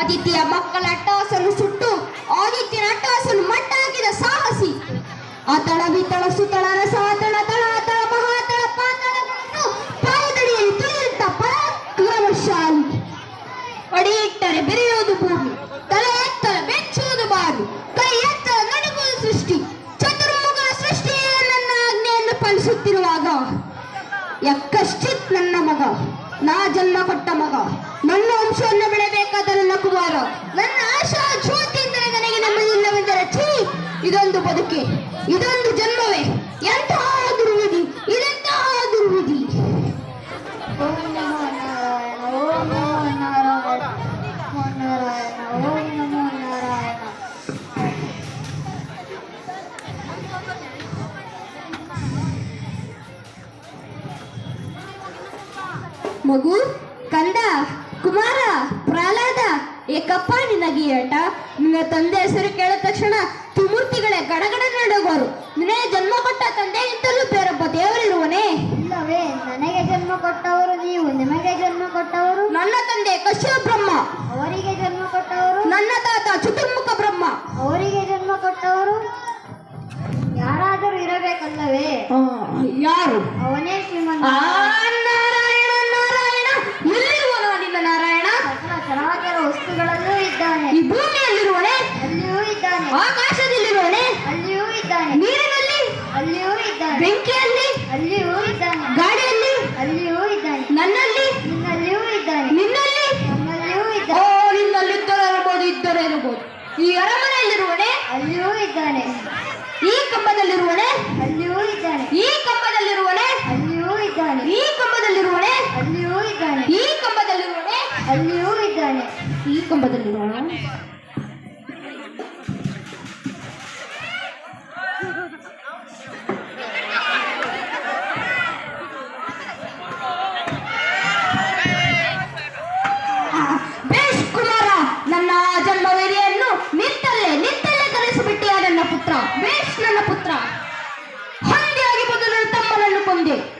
ಆದಿತ್ಯ ಮಕ್ಕಳ ಅಟ್ಟಹಾಸನ್ನು ಸುಟ್ಟು ಆದಿತ್ಯನ ಅಟ್ಟಹಾಸನ್ನು ಮಟ್ಟ ಹಾಕಿದ ಸಾಹಸಿ. ಆತಳ ವಿತಳ ಸುತಳ ರಸ ತಳ ತಳ ತಳ ಮಹಾತಳ ಪಾತಳಗಳನ್ನು ಪಾಯದಡಿಯಲ್ಲಿ ತುಳಿಯುತ್ತ ಪರಾಕ್ರಮಶಾಲಿ. ಅಡಿ ಇಟ್ಟರೆ ಬೆರೆಯುವುದು ಭೂಮಿ, ತಲೆ ಎತ್ತರೆ ಬೆಚ್ಚುವುದು ಬಾವಿ, ಕೈ ಎತ್ತರೆ ನಡುಗುವುದು ಸೃಷ್ಟಿ, ಚತುರ್ಮುಖ ಸೃಷ್ಟಿ ನನ್ನ ಆಜ್ಞೆಯನ್ನು ಪಾಲಿಸುತ್ತಿರುವಾಗ ಯಕ್ಕಶ್ಚಿತ್ ನನ್ನ ಮಗ, ನಾ ಜನ್ಮ ಕೊಟ್ಟ ಮಗ, ನನ್ನ ವಂಶವನ್ನು ಬೆಳೆಬೇಕಾದ ನನ್ನ ನನ್ನ ಆಶಾ ಜ್ಯೋತಿ ಎಂದರೆ ನನಗೆ ನಮ್ಮದಿಲ್ಲವೆಂದರೆ ಛೀ, ಇದೊಂದು ಬದುಕೆ, ಇದೊಂದು ಜನ್ಮವೇ ಎಂತಹ ದುರ್ವಿಧಿ ಇದೆಂತಹ ದುರ್ವಿಧಿ ಓಂ ನಾರಾಯಣ ಓಂ ನಾರಾಯಣ ನಮೋ ನಾರಾಯಣ ಓಂ ನಾರಾಯಣ ಮಗು, ಕಂದ, ಕುಮಾರ, ಪ್ರಹ್ಲಾದ ಏಕಪ್ಪ ನಿನಗೆ ಏಟ ನಿನ್ನ ತಂದೆ ಹೆಸರು ಕೇಳಿದ ತಕ್ಷಣ ತ್ರಿಮೂರ್ತಿಗಳೇ ಗಡಗಡ ನಡುಗೋರು. ನಿನಗೆ ಜನ್ಮ ಕೊಟ್ಟ ತಂದೆ ತಂದೆಗಿಂತಲೂ ಬೇರೊಬ್ಬ ದೇವರಿರುವನೇ? ಇಲ್ಲವೇ ನನಗೆ ಜನ್ಮ ಕೊಟ್ಟವರು ನೀವು ನಿಮಗೆ ಜನ್ಮ ಕೊಟ್ಟವರು? ನನ್ನ ತಂದೆ ಕಶ್ಯಪ ಬ್ರಹ್ಮ. ಅವರಿಗೆ ಜನ್ಮ ಕೊಟ್ಟವರು? ನನ್ನ ಈ ಅರಮನೆಯಲ್ಲಿರುವಣೆ ಅಲ್ಲಿಯೂ ಇದ್ದಾನೆ. ಈ ಕಂಬದಲ್ಲಿರುವಣೆ ಅಲ್ಲಿಯೂ ಇದ್ದಾನೆ. ಈ ಕಂಬದಲ್ಲಿರುವಣೆ ಅಲ್ಲಿಯೂ ಇದ್ದಾನೆ. ಈ ಕಂಬದಲ್ಲಿರುವಣೆ ಅಲ್ಲಿಯೂ ಇದ್ದಾನೆ. ಈ ಕಂಬದಲ್ಲಿರುವಣೆ ಅಲ್ಲಿಯೂ ಇದ್ದಾನೆ. ಈ ಕಂಬದಲ್ಲಿರುವಣ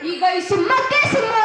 이 가이 심마 깨 심마